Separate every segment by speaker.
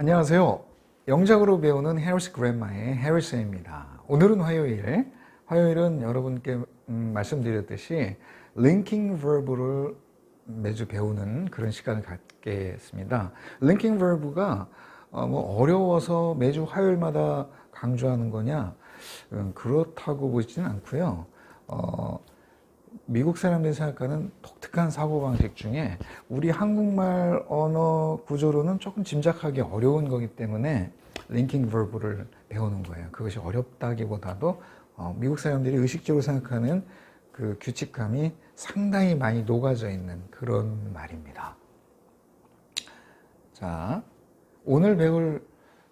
Speaker 1: 안녕하세요. 영작으로 배우는 해리스 그랜마의 해리스입니다. 오늘은 화요일. 화요일은 여러분께 음, 말씀드렸듯이 링킹 버브를 매주 배우는 그런 시간을 갖겠습니다. 링킹 버브가 어, 뭐 어려워서 매주 화요일마다 강조하는 거냐? 음, 그렇다고 보지는 않고요. 어, 미국 사람들이 생각하는 독특한 사고방식 중에 우리 한국말 언어 구조로는 조금 짐작하기 어려운 거기 때문에 링킹 버브를 배우는 거예요. 그것이 어렵다기보다도 어, 미국 사람들이 의식적으로 생각하는 그 규칙감이 상당히 많이 녹아져 있는 그런 말입니다. 자, 오늘 배울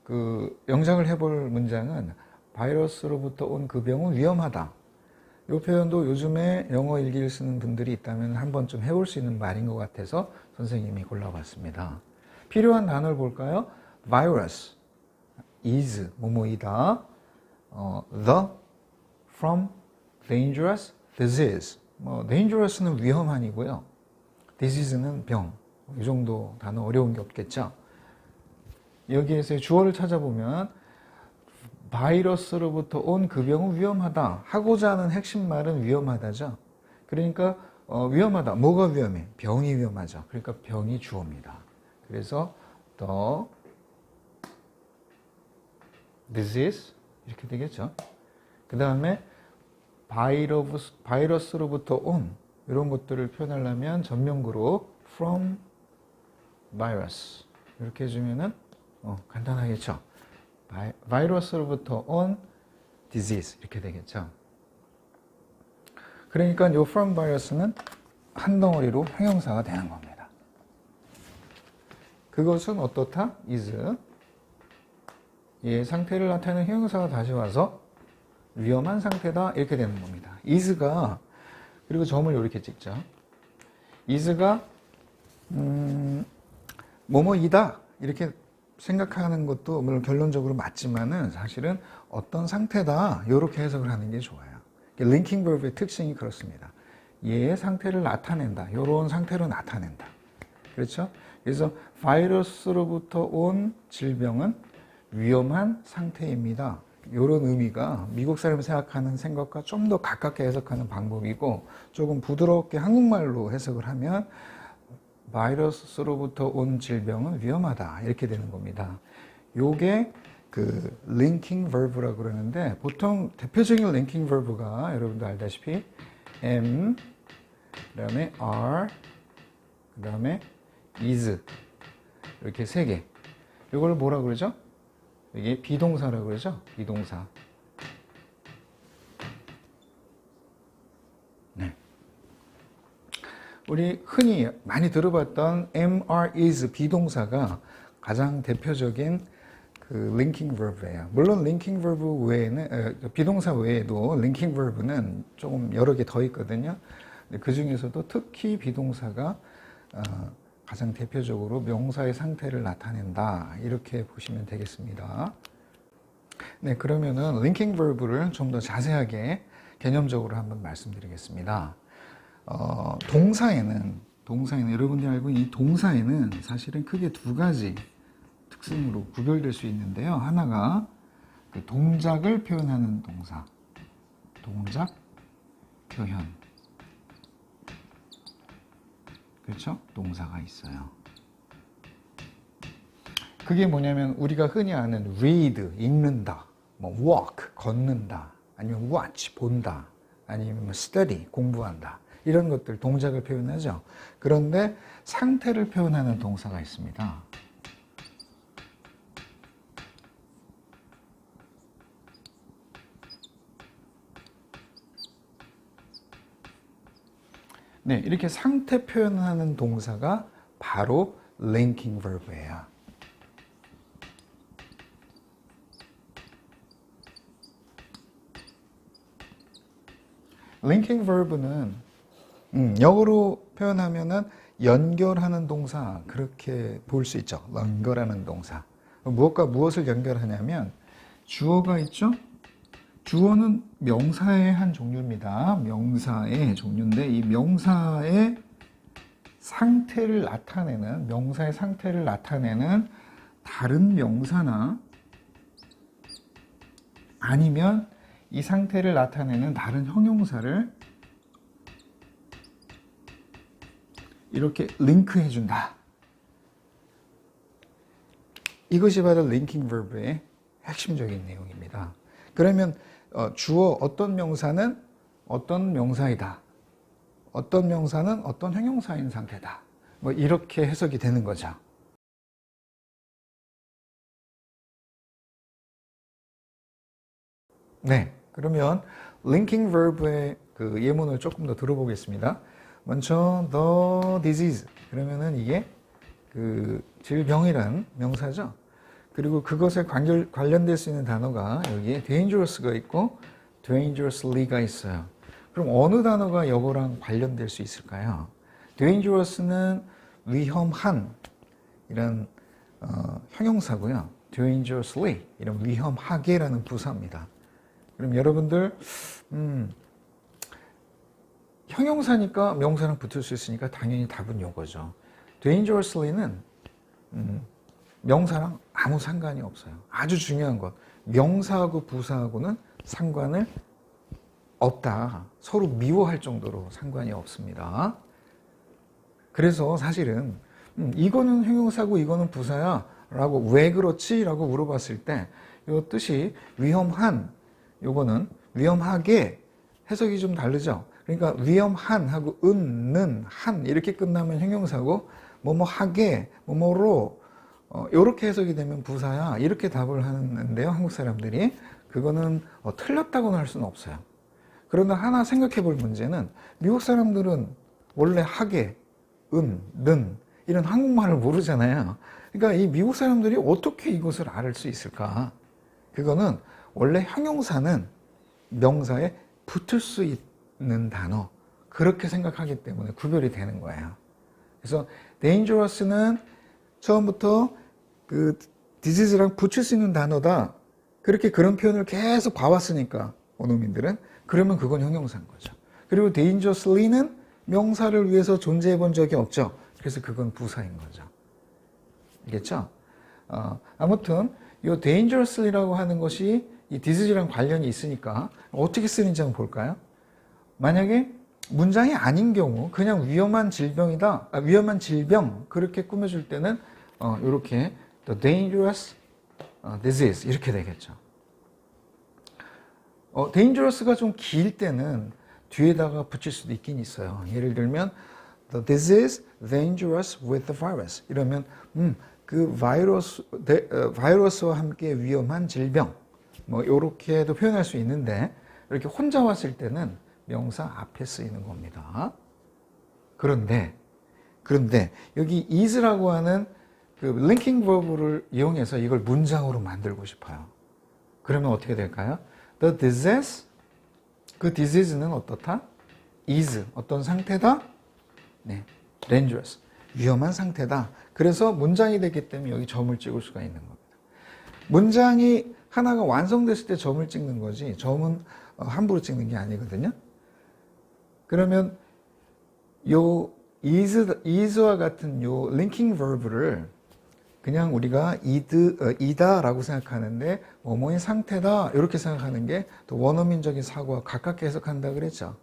Speaker 1: 그 영작을 해볼 문장은 바이러스로부터 온 그 병은 위험하다. 이 표현도 요즘에 영어 일기를 쓰는 분들이 있다면 한 번쯤 해볼 수 있는 말인 것 같아서 선생님이 골라봤습니다. 필요한 단어를 볼까요? virus, is, 뭐뭐이다. 어, the, from, dangerous, disease. 뭐, dangerous는 위험한이고요. disease는 병. 이 정도 단어 어려운 게 없겠죠? 여기에서 주어를 찾아보면 바이러스로부터 온 그 병은 위험하다. 하고자 하는 핵심 말은 위험하다죠. 그러니까 어, 위험하다. 뭐가 위험해? 병이 위험하죠. 그러니까 병이 주어입니다. 그래서 the disease 이렇게 되겠죠. 그 다음에 바이러스, 바이러스로부터 온 이런 것들을 표현하려면 전명구로 from virus 이렇게 해주면은 어, 간단하겠죠. 바이, 바이러스로부터 온 disease 이렇게 되겠죠. 그러니까 요 from virus는 한 덩어리로 형용사가 되는 겁니다. 그것은 어떻다? is 이 상태를 나타내는 형용사가 다시 와서 위험한 상태다 이렇게 되는 겁니다. is가 그리고 점을 이렇게 찍죠. is가 음, 뭐뭐이다 이렇게 생각하는 것도 물론 결론적으로 맞지만은 사실은 어떤 상태다 이렇게 해석을 하는 게 좋아요. 링킹 버브의 특징이 그렇습니다. 얘의 상태를 나타낸다. 이런 상태로 나타낸다. 그렇죠? 그래서 바이러스로부터 온 질병은 위험한 상태입니다. 이런 의미가 미국 사람이 생각하는 생각과 좀 더 가깝게 해석하는 방법이고 조금 부드럽게 한국말로 해석을 하면 바이러스로부터 온 질병은 위험하다 이렇게 되는 겁니다. 요게 그 linking verb라고 그러는데 보통 대표적인 linking verb가 여러분도 알다시피 am 그다음에 are 그다음에 is 이렇게 세 개. 이걸 뭐라 그러죠? 이게 비동사라고 그러죠? 비동사. 네. 우리 흔히 많이 들어봤던 are, is 비동사가 가장 대표적인 그 linking verb예요. 물론 linking verb 외에는 어, 비동사 외에도 linking verb는 조금 여러 개 더 있거든요. 그 중에서도 특히 비동사가 어, 가장 대표적으로 명사의 상태를 나타낸다 이렇게 보시면 되겠습니다. 네, 그러면은 linking verb를 좀 더 자세하게 개념적으로 한번 말씀드리겠습니다. 어, 동사에는 동사에는 여러분들이 알고 있는 이 동사에는 사실은 크게 두 가지 특성으로 구별될 수 있는데요. 하나가 그 동작을 표현하는 동사, 동작 표현. 그렇죠? 동사가 있어요. 그게 뭐냐면 우리가 흔히 아는 read, 읽는다, 뭐 walk, 걷는다, 아니면 watch, 본다, 아니면 study, 공부한다. 이런 것들 동작을 표현하죠. 그런데 상태를 표현하는 동사가 있습니다. 네, 이렇게 상태 표현하는 동사가 바로 linking verb예요. linking verb는 음, 영어로 표현하면은 연결하는 동사 그렇게 볼 수 있죠. 연결하는 동사. 무엇과 무엇을 연결하냐면 주어가 있죠. 주어는 명사의 한 종류입니다. 명사의 종류인데 이 명사의 상태를 나타내는 명사의 상태를 나타내는 다른 명사나 아니면 이 상태를 나타내는 다른 형용사를 이렇게 링크해 준다. 이것이 바로 링킹 버브의 핵심적인 내용입니다. 그러면 어, 주어 어떤 명사는 어떤 명사이다. 어떤 명사는 어떤 형용사인 상태다. 뭐 이렇게 해석이 되는 거죠. 네, 그러면 linking verb의 그 예문을 조금 더 들어보겠습니다. 먼저 the disease 그러면은 이게 그 질병이란 명사죠. 그리고 그것에 관결, 관련될 수 있는 단어가 여기에 dangerous가 있고 dangerously가 있어요. 그럼 어느 단어가 여거랑 관련될 수 있을까요? dangerous는 위험한 이런 어, 형용사고요. dangerously 이런 위험하게라는 부사입니다. 그럼 여러분들 음, 형용사니까 명사랑 붙을 수 있으니까 당연히 답은 요거죠. dangerously는 음, 명사랑 아무 상관이 없어요. 아주 중요한 것. 명사하고 부사하고는 상관을 없다. 서로 미워할 정도로 상관이 없습니다. 그래서 사실은 음, 이거는 형용사고 이거는 부사야 라고 왜 그렇지? 라고 물어봤을 때 이 뜻이 위험한 요거는 위험하게 해석이 좀 다르죠. 그러니까 위험한 하고 은, 는, 한 이렇게 끝나면 형용사고 뭐뭐 하게, 뭐뭐로 어, 이렇게 해석이 되면 부사야 이렇게 답을 하는데요. 한국 사람들이 그거는 어, 틀렸다고는 할 수는 없어요. 그러나 하나 생각해 볼 문제는 미국 사람들은 원래 하게, 은, 는 이런 한국말을 모르잖아요. 그러니까 이 미국 사람들이 어떻게 이것을 알 수 있을까? 그거는 원래 형용사는 명사에 붙을 수 있 는 단어 그렇게 생각하기 때문에 구별이 되는 거예요. 그래서 dangerous는 처음부터 그 disease랑 붙일 수 있는 단어다. 그렇게 그런 표현을 계속 봐왔으니까 원어민들은 그러면 그건 형용사인 거죠. 그리고 dangerously는 명사를 위해서 존재해 본 적이 없죠. 그래서 그건 부사인 거죠. 알겠죠? 어, 아무튼 이 dangerously라고 하는 것이 이 disease랑 관련이 있으니까 어떻게 쓰는지 한번 볼까요? 만약에 문장이 아닌 경우 그냥 위험한 질병이다, 아, 위험한 질병 그렇게 꾸며줄 때는 어, 이렇게 the dangerous 어, disease 이렇게 되겠죠. 어, dangerous가 좀 길 때는 뒤에다가 붙일 수도 있긴 있어요. 예를 들면 the disease dangerous with the virus 이러면 음, 그 바이러스 데, 어, 바이러스와 함께 위험한 질병 뭐 이렇게도 표현할 수 있는데 이렇게 혼자 왔을 때는 명사 앞에 쓰이는 겁니다. 그런데 그런데 여기 is라고 하는 그 linking verb를 이용해서 이걸 문장으로 만들고 싶어요. 그러면 어떻게 될까요? The disease 그 disease는 어떻다? is 어떤 상태다? 네, dangerous 위험한 상태다. 그래서 문장이 됐기 때문에 여기 점을 찍을 수가 있는 겁니다. 문장이 하나가 완성됐을 때 점을 찍는 거지 점은 어, 함부로 찍는 게 아니거든요. 그러면 요 is, is와 같은 요 linking verb를 그냥 우리가 이드, 어, 이다라고 생각하는데 뭐뭐의 상태다 이렇게 생각하는 게 또 원어민적인 사고와 가깝게 해석한다 그랬죠.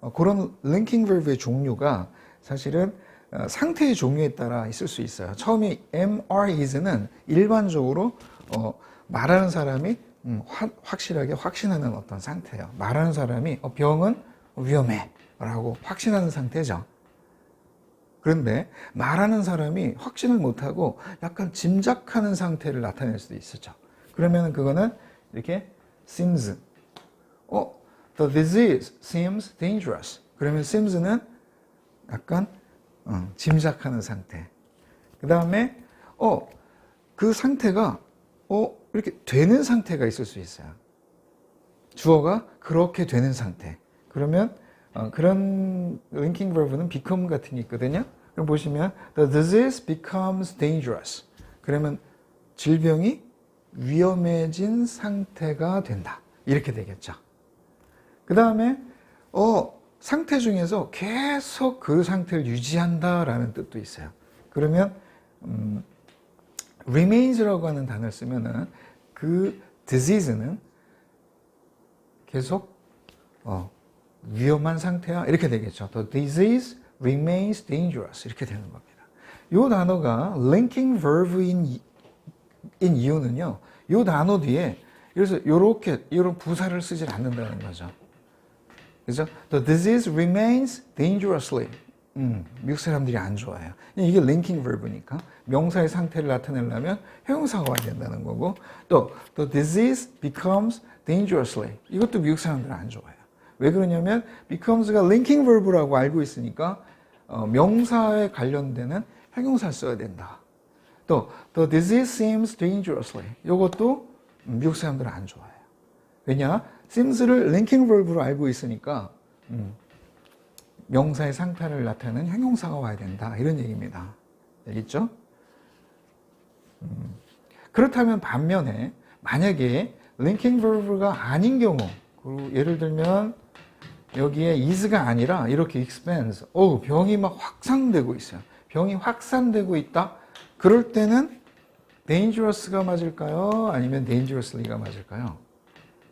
Speaker 1: 어, 그런 linking verb의 종류가 사실은 어, 상태의 종류에 따라 있을 수 있어요. 처음에 MR is는 일반적으로 어, 말하는 사람이 음, 확, 확실하게 확신하는 어떤 상태예요. 말하는 사람이 어, 병은 위험해 라고 확신하는 상태죠. 그런데 말하는 사람이 확신을 못하고 약간 짐작하는 상태를 나타낼 수도 있었죠. 그러면 그거는 이렇게 seems. 어, the disease seems dangerous. 그러면 seems는 약간 어, 짐작하는 상태. 그 다음에 어, 그 상태가 어, 이렇게 되는 상태가 있을 수 있어요. 주어가 그렇게 되는 상태. 그러면 어, 그런 linking verb는 become 같은 게 있거든요. 그럼 보시면 the disease becomes dangerous. 그러면 질병이 위험해진 상태가 된다. 이렇게 되겠죠. 그 다음에 어 상태 중에서 계속 그 상태를 유지한다라는 뜻도 있어요. 그러면 음, remains라고 하는 단어를 쓰면은 그 disease는 계속 어, 위험한 상태야 이렇게 되겠죠. The disease remains dangerous 이렇게 되는 겁니다. 이 단어가 linking verb인 인 이유는요. 이 단어 뒤에 그래서 이렇게 이런 부사를 쓰질 않는다는 거죠. 그죠? The disease remains dangerously. 음, 미국 사람들이 안 좋아해요. 이게 linking verb니까 명사의 상태를 나타내려면 형용사가 와야 된다는 거고 또 the disease becomes dangerously. 이것도 미국 사람들은 안 좋아해요. 왜 그러냐면 becomes가 linking verb라고 알고 있으니까 어, 명사에 관련되는 형용사를 써야 된다. 또 the disease seems dangerously. 이것도 미국 사람들은 안 좋아해요. 왜냐? seems를 linking verb로 알고 있으니까 음, 명사의 상태를 나타내는 형용사가 와야 된다. 이런 얘기입니다. 알겠죠? 음, 그렇다면 반면에 만약에 linking verb가 아닌 경우 예를 들면 여기에 is가 아니라 이렇게 expands 어 병이 막 확산되고 있어요. 병이 확산되고 있다. 그럴 때는 dangerous가 맞을까요? 아니면 dangerously가 맞을까요?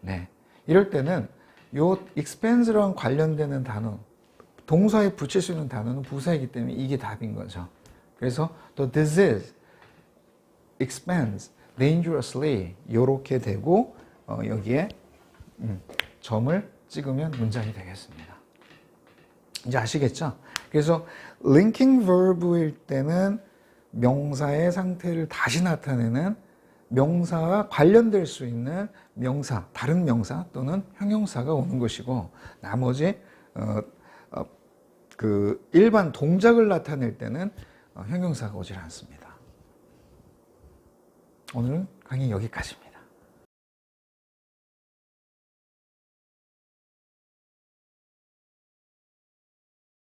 Speaker 1: 네. 이럴 때는 요 expands랑 관련되는 단어, 동사에 붙일 수 있는 단어는 부사이기 때문에 이게 답인 거죠. 그래서 the disease expands dangerously 이렇게 되고 어, 여기에 음, 점을 찍으면 문장이 되겠습니다. 이제 아시겠죠? 그래서 linking verb일 때는 명사의 상태를 다시 나타내는 명사와 관련될 수 있는 명사, 다른 명사 또는 형용사가 오는 것이고 나머지 어, 어, 그 일반 동작을 나타낼 때는 어, 형용사가 오질 않습니다. 오늘은 강의 여기까지입니다.